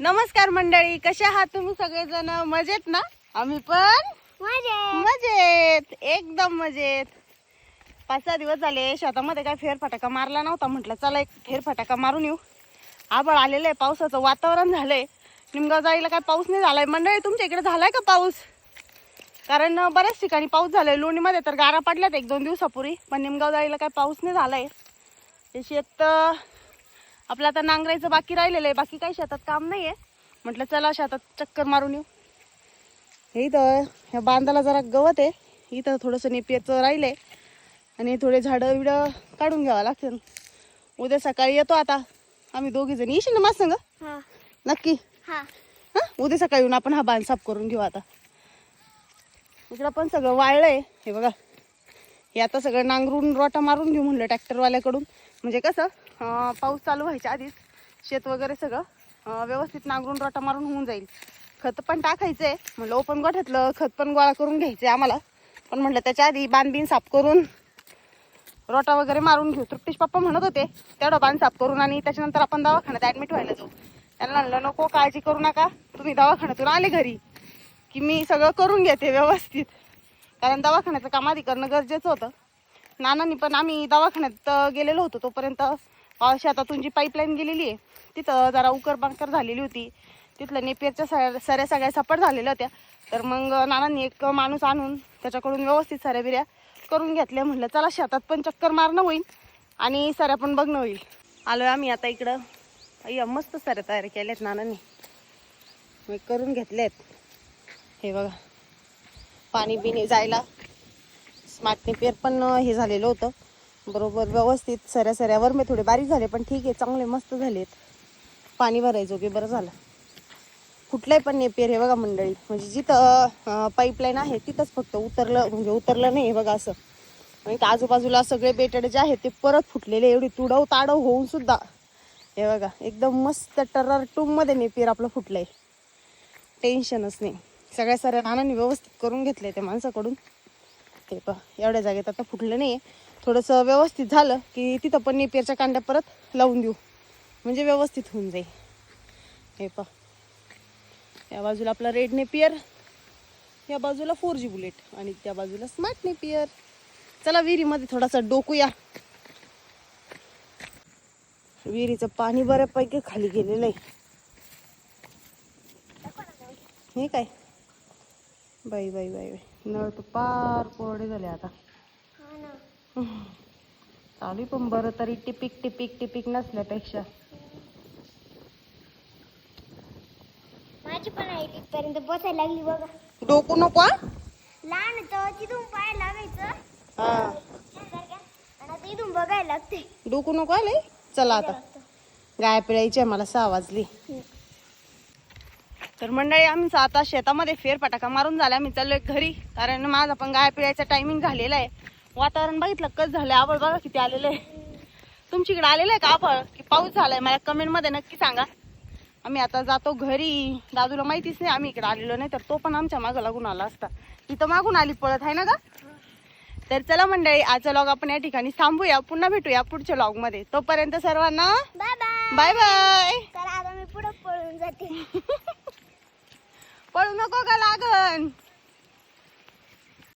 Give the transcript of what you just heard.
नमस्कार मंडळी कशा आहात तुम्ही सगळेजण? मजेत ना? आम्ही पण मजेत. एकदम मजेत. पाच सहा दिवस झाले शेतामध्ये काय फेरफटाका मारला नव्हता. म्हटलं चला एक फेरफटाका मारून येऊ. आबळ आलेलं आहे पावसाचं वातावरण झालंय. निमगाव जाईला काय पाऊस नाही झालाय? मंडळी तुमच्या इकडे झालाय का पाऊस? कारण बऱ्याच ठिकाणी पाऊस झालाय. लोणीमध्ये तर गारा पडल्यात एक दोन दिवसापूर्वी पण निमगाव जाईला काय पाऊस नाही झालाय. शेत आपलं आता नांगरायचं बाकी राहिलेलं आहे बाकी काही शेतात काम नाही आहे म्हटलं चला शेतात चक्कर मारून येऊ. हे इथं ह्या बांधाला जरा गवत आहे. इथं थोडंसं नेपियरचं राहिलं आहे आणि थोडे झाडं बिडं काढून घ्यावं लागतील. उद्या सकाळी येतो आता. आम्ही दोघी जणी. येशील ना माझ संग? नक्की? हं? उद्या सकाळी येऊन आपण हा बांध साफ करून घेऊ आता. इकडं पण सगळं वाळलं आहे हे बघा. हे आता सगळं नांगरून रोटा मारून घेऊ म्हणलं ट्रॅक्टरवाल्याकडून. म्हणजे कसं? पाऊस चालू व्हायच्या आधीच शेत वगैरे सगळं व्यवस्थित नांगरून रोटा मारून होऊन जाईल. खत पण टाकायचं आहे म्हणलं ओपन गोठ्यातलं खत पण गोळा करून घ्यायचं आहे आम्हाला. पण म्हणलं त्याच्या आधी बांधबीन साफ करून रोटा वगैरे मारून घेऊ. तृप्तीश पप्पा म्हणत होते तेवढा बांध साफ करून आणि त्याच्यानंतर आपण दवाखान्यात ऍडमिट व्हायला जाऊ. त्यांना म्हणलं नको काळजी करू नका. तुम्ही दवाखान्यातून आले घरी. की मी सगळं करून घेते व्यवस्थित. कारण दवाखान्याचं काम आधी करणं गरजेचं होतं. नानांनी पण आम्ही दवाखान्यात गेलेलो होतो तोपर्यंत शेतातून जी पाईपलाईन गेलेली आहे तिथं जरा उकर बांकर झालेली होती. तिथलं नेपियरच्या सऱ्या सऱ्या सगळ्या सपाट झालेल्या होत्या. तर मग नानांनी एक माणूस आणून त्याच्याकडून व्यवस्थित सऱ्या बिऱ्या करून घेतल्या. म्हटलं चला शेतात पण चक्कर मारणं होईल आणि सऱ्या पण बघणं होईल. आलो आम्ही आता इकडं. अय्या मस्त सऱ्या तयार केल्यात नानांनी. मी करून घेतल्यात. हे बघा पाणी बिणी जायला. स्मार्ट नेपियर पण हे झालेलं होतं. बरोबर व्यवस्थित सऱ्या सऱ्यावर मी थोडे बारीक झाले पण ठीक आहे चांगले मस्त झालेत. पाणी भरायचो की बरं झालं. कुठलंही पण नेपियर हे बघा मंडळी म्हणजे जिथं पाईपलाईन आहे तिथंच फक्त उतरलं म्हणजे उतरलं नाही हे बघा असं. आणि आजूबाजूला सगळे बेटड जे आहेत ते परत फुटलेले एवढी तुडव ताडव होऊन सुद्धा. हे बघा एकदम मस्त टर्रर टूममध्ये नेपियर आपलं फुटलंय. टेन्शनच नाही. सगळ्या साऱ्या नानांनी व्यवस्थित करून घेतले त्या माणसाकडून. ते पहा एवढ्या जागेत आता फुटलं नाही थोडंसं व्यवस्थित झालं की तिथं पण नेपियरच्या कांड्या परत लावून देऊ. म्हणजे व्यवस्थित होऊन जाईल. हे पहा. या बाजूला आपला रेड नेपियर या बाजूला फोर जी बुलेट आणि त्या बाजूला स्मार्ट नेपियर. चला विहिरीमध्ये थोडासा डोकूया. विहिरीचं पाणी बऱ्यापैकी खाली गेलेलं आहे. हे काय? बाई बाई बाई बाई. नळ तर पार कोरडे झाले आता. चालू आहे पण बरं तरी टिपिक टिपिक टिपिक नसल्यापेक्षा माझी पण आहे तिथपर्यंत बसायला लागली बघा. डोकू नको हा? लहान तर तिथून पाय लागायचं. हा. आणि आता इथून बघायला लागते डोकू नको आले चला आता. गाय पिळायची आहे मला सहा वाजली. तर मंडळी आमचा आता शेतामध्ये फेरफटाका मारून झाला. आम्ही चाललोय घरी कारण माझा पण गाय पिळायचा टायमिंग झालेला आहे. वातावरण बघितलं कस झालंय? आबळ बघा किती आलेलं आहे. तुमच्याकडे आलेलं आहे का आबळ की पाऊस झालाय? मला कमेंटमध्ये नक्की सांगा. आम्ही आता जातो घरी. दादूला माहितीच नाही आम्ही इकडे आलेलो नाही तर तो पण आमच्या मागं लागून आला असता. इथं मागून आली पळत आहे ना का तर चला मंडळी आजचा लॉग आपण या ठिकाणी थांबूया. पुन्हा भेटूया पुढच्या लॉगमध्ये. तोपर्यंत सर्वांना बाय बाय बाय बाय तर आता मी पुढे पळून जाते. पळू नको का लागन?